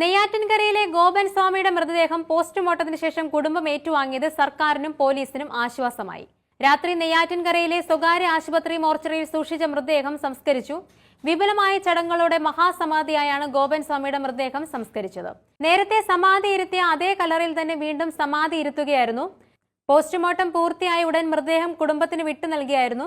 നെയ്യാറ്റിൻകരയിലെ ഗോപൻ സ്വാമിയുടെ മൃതദേഹം പോസ്റ്റ്മോർട്ടത്തിന് ശേഷം കുടുംബം ഏറ്റുവാങ്ങിയത് സർക്കാരിനും പോലീസിനും ആശ്വാസമായി. രാത്രി നെയ്യാറ്റിൻകരയിലെ സ്വകാര്യ ആശുപത്രി മോർച്ചറിയിൽ സൂക്ഷിച്ച മൃതദേഹം സംസ്കരിച്ചു. വിപുലമായ ചടങ്ങുകളോടെ മഹാസമാധിയായാണ് ഗോപൻ സ്വാമിയുടെ മൃതദേഹം സംസ്കരിച്ചത്. നേരത്തെ സമാധി ഇരുത്തിയ അതേ കളറിൽ തന്നെ വീണ്ടും സമാധി ഇരുത്തുകയായിരുന്നു. പോസ്റ്റ്മോർട്ടം പൂർത്തിയായ ഉടൻ മൃതദേഹം കുടുംബത്തിന് വിട്ടു നൽകിയായിരുന്നു.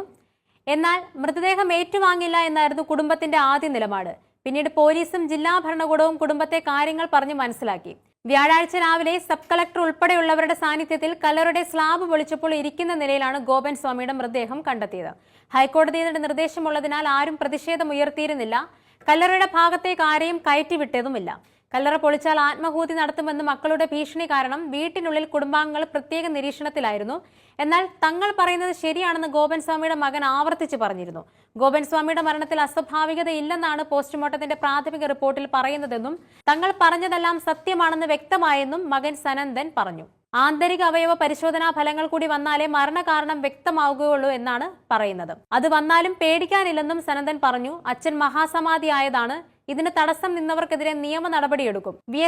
എന്നാൽ മൃതദേഹം ഏറ്റുവാങ്ങില്ല എന്നായിരുന്നു കുടുംബത്തിന്റെ ആദ്യ നിലപാട്. പിന്നീട് പോലീസും ജില്ലാ ഭരണകൂടവും കുടുംബത്തെ കാര്യങ്ങൾ പറഞ്ഞു മനസ്സിലാക്കി. വ്യാഴാഴ്ച രാവിലെ സബ് കളക്ടർ ഉൾപ്പെടെയുള്ളവരുടെ സാന്നിധ്യത്തിൽ കല്ലറുടെ സ്ലാബ് പൊളിച്ചപ്പോൾ ഇരിക്കുന്ന നിലയിലാണ് ഗോപൻ സ്വാമിയുടെ മൃതദേഹം കണ്ടെത്തിയത്. ഹൈക്കോടതിയുടെ നിർദ്ദേശമുള്ളതിനാൽ ആരും പ്രതിഷേധം ഉയർത്തിയിരുന്നില്ല. കല്ലറയുടെ ഭാഗത്തേക്ക് ആരെയും കയറ്റിവിട്ടതുമില്ല കല്ലറ പൊളിച്ചാൽ ആത്മഹൂതി നടത്തുമെന്ന് മക്കളുടെ ഭീഷണി കാരണം വീട്ടിനുള്ളിൽ കുടുംബാംഗങ്ങൾ പ്രത്യേക നിരീക്ഷണത്തിലായിരുന്നു. എന്നാൽ തങ്ങൾ പറയുന്നത് ശരിയാണെന്ന് ഗോപൻ സ്വാമിയുടെ മകൻ ആവർത്തിച്ച് പറഞ്ഞിരുന്നു. ഗോപൻ സ്വാമിയുടെ മരണത്തിൽ അസ്വാഭാവികതയില്ലെന്നാണ് പോസ്റ്റ്മോർട്ടത്തിന്റെ പ്രാഥമിക റിപ്പോർട്ടിൽ പറയുന്നതെന്നും തങ്ങൾ പറഞ്ഞതെല്ലാം സത്യമാണെന്ന് വ്യക്തമായെന്നും മകൻ സനന്ദൻ പറഞ്ഞു. ആന്തരിക അവയവ പരിശോധനാ ഫലങ്ങൾ കൂടി വന്നാലേ മരണകാരണം വ്യക്തമാവുകയുള്ളൂ എന്നാണ് പറയുന്നത്. അത് വന്നാലും പേടിക്കാനില്ലെന്നും സനന്ദൻ പറഞ്ഞു. അച്ഛൻ മഹാസമാധിയായതാണ്. ഇതിന് തടസ്സം നിന്നവർക്കെതിരെ നിയമ നടപടിയെടുക്കും വി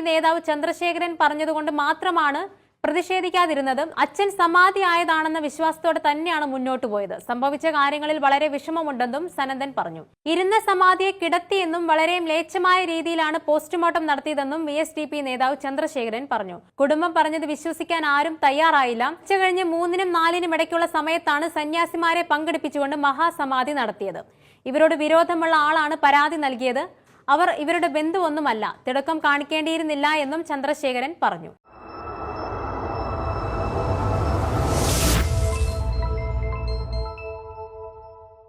നേതാവ് ചന്ദ്രശേഖരൻ പറഞ്ഞതുകൊണ്ട് മാത്രമാണ് പ്രതിഷേധിക്കാതിരുന്നത് അച്ഛൻ സമാധി ആയതാണെന്ന വിശ്വാസത്തോടെ തന്നെയാണ് മുന്നോട്ടു പോയത്. സംഭവിച്ച കാര്യങ്ങളിൽ വളരെ വിഷമമുണ്ടെന്നും സനന്ദൻ പറഞ്ഞു. ഇരുന്ന സമാധിയെ കിടത്തിയെന്നും വളരെ മ്ലേച്ഛമായ രീതിയിലാണ് പോസ്റ്റ്മോർട്ടം നടത്തിയതെന്നും വി എസ് ഡി പി നേതാവ് ചന്ദ്രശേഖരൻ പറഞ്ഞു. കുടുംബം പറഞ്ഞത് വിശ്വസിക്കാൻ ആരും തയ്യാറായില്ല. ഉച്ചകഴിഞ്ഞ് മൂന്നിനും നാലിനും ഇടയ്ക്കുള്ള സമയത്താണ് സന്യാസിമാരെ പങ്കെടുപ്പിച്ചുകൊണ്ട് മഹാസമാധി നടത്തിയത്. ഇവരോട് വിരോധമുള്ള ആളാണ് പരാതി നൽകിയത്. അവർ ഇവരുടെ ബന്ധുവൊന്നുമല്ല. തിടക്കം കാണിക്കേണ്ടിയിരുന്നില്ല എന്നും ചന്ദ്രശേഖരൻ പറഞ്ഞു.